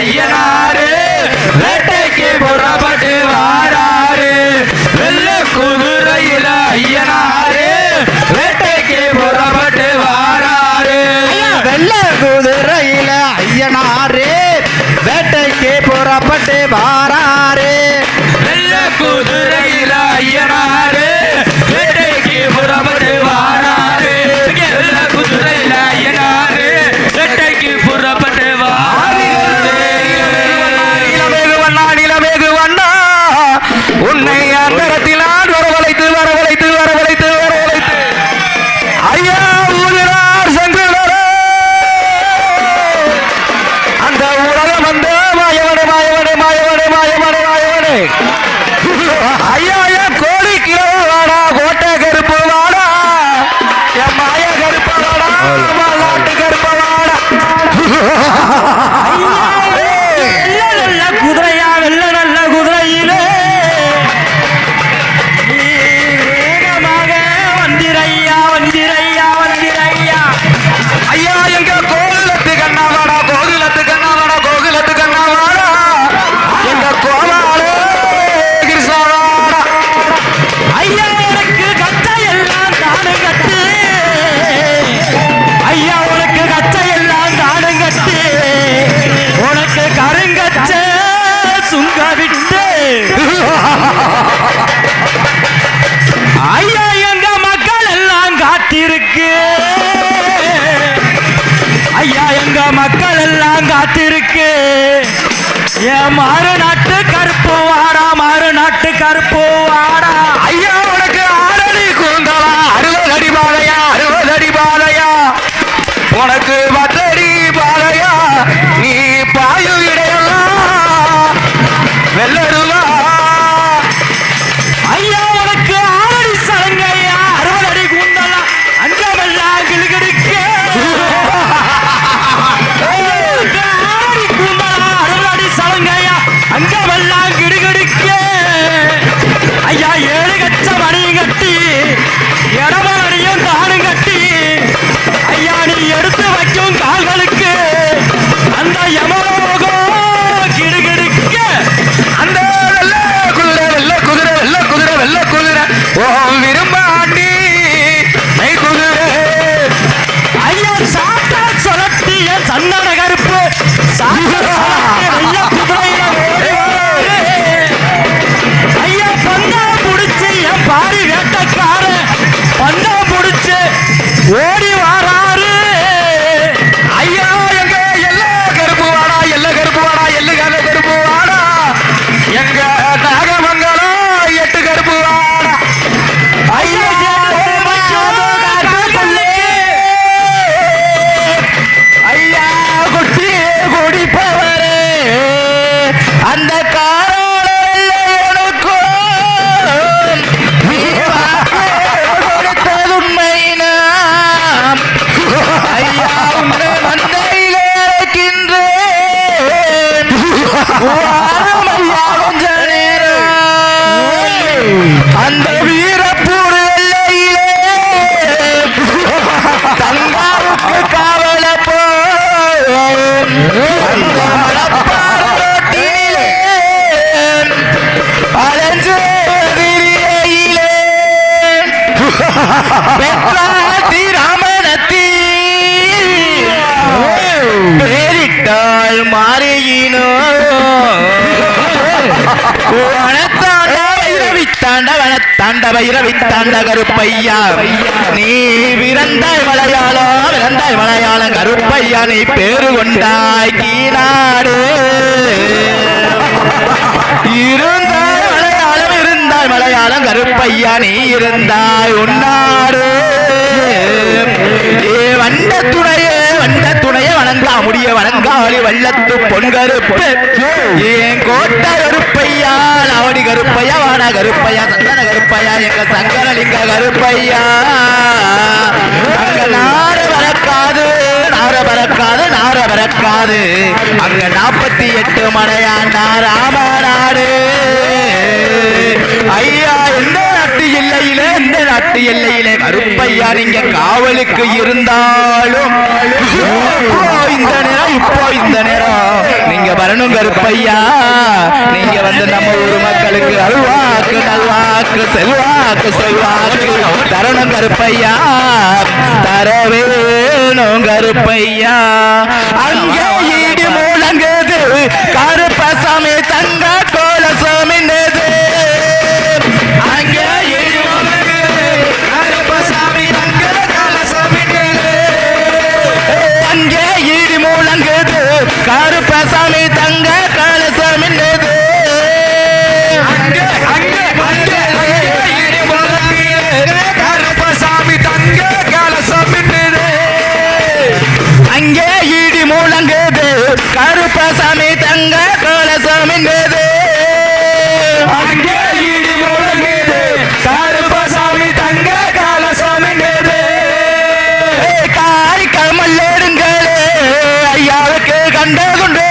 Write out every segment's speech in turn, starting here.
ஐயனா ঠিক என் மாறு நாட்டு கருப்பு வாடா. பெற்றாதி ராமனத்தி. பேரிட்டாள் மாறியினோ தாண்டவன தாண்டவ இரவி தாண்ட கருப்பையா. நீ பிறந்தாய் மலையாளம் பிறந்தாய் மலையாளம் கருப்பையா. நீ பேரு கொண்டாய் கீழாடு அடையாளம் கருப்பையா நீ இருந்தாய் உன்னாடு. ஏ வந்த துணையே வந்த துணையை வணங்கா முடிய வணங்காளி வள்ளத்து பொன்கருப்பு ஏன் கோட்டை கருப்பையா லாவடி கருப்பையா வாடா கருப்பையா சந்தன கருப்பையா எங்க சங்கரலிங்க கருப்பையா. பறக்காது நார பறக்காது அங்க நாற்பத்தி எட்டு மலையாண்டா ராமநாடு ஐயா இந்த நாட்டு எல்லையிலே இந்த நாட்டு எல்லையிலே கருப்பையா நீங்க காவலுக்கு இருந்தாலும் இப்போ இந்த நேரம் இப்போ இந்த நேரம் நீங்க வரணும் கருப்பையா. நீங்க வந்து நம்ம ஊர் மக்களுக்கு அல்வாக்கு நல்வாக்கு செல்வாக்கு செல்வாக்கு. தரணும் கருப்பையா. தர வேணும் கருப்பையா. அங்கே ஈடு முழங்குது. கருப்பசாமி கருப்பசாமி தங்க கோலசாமி மீது. அங்கே இடி மூலம் மீது. கருப்பசாமி தங்க கண்டதுண்டு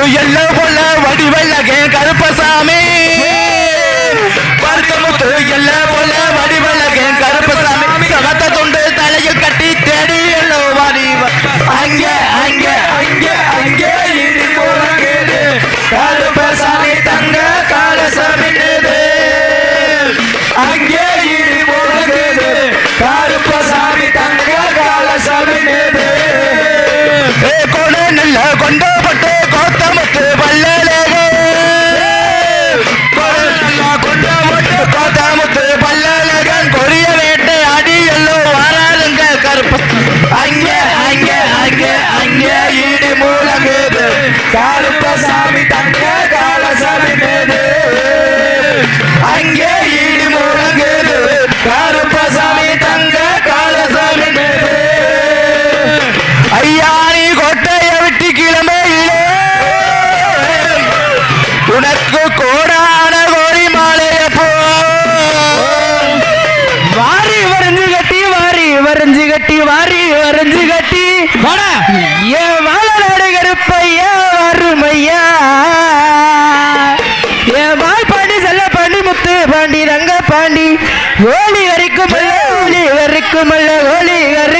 ஒரு எல்லாம் முத்து பாண்டி ரங்க பாண்டி ஓலி வரைக்கும் கோழி வரைக்கும் கோழி வரை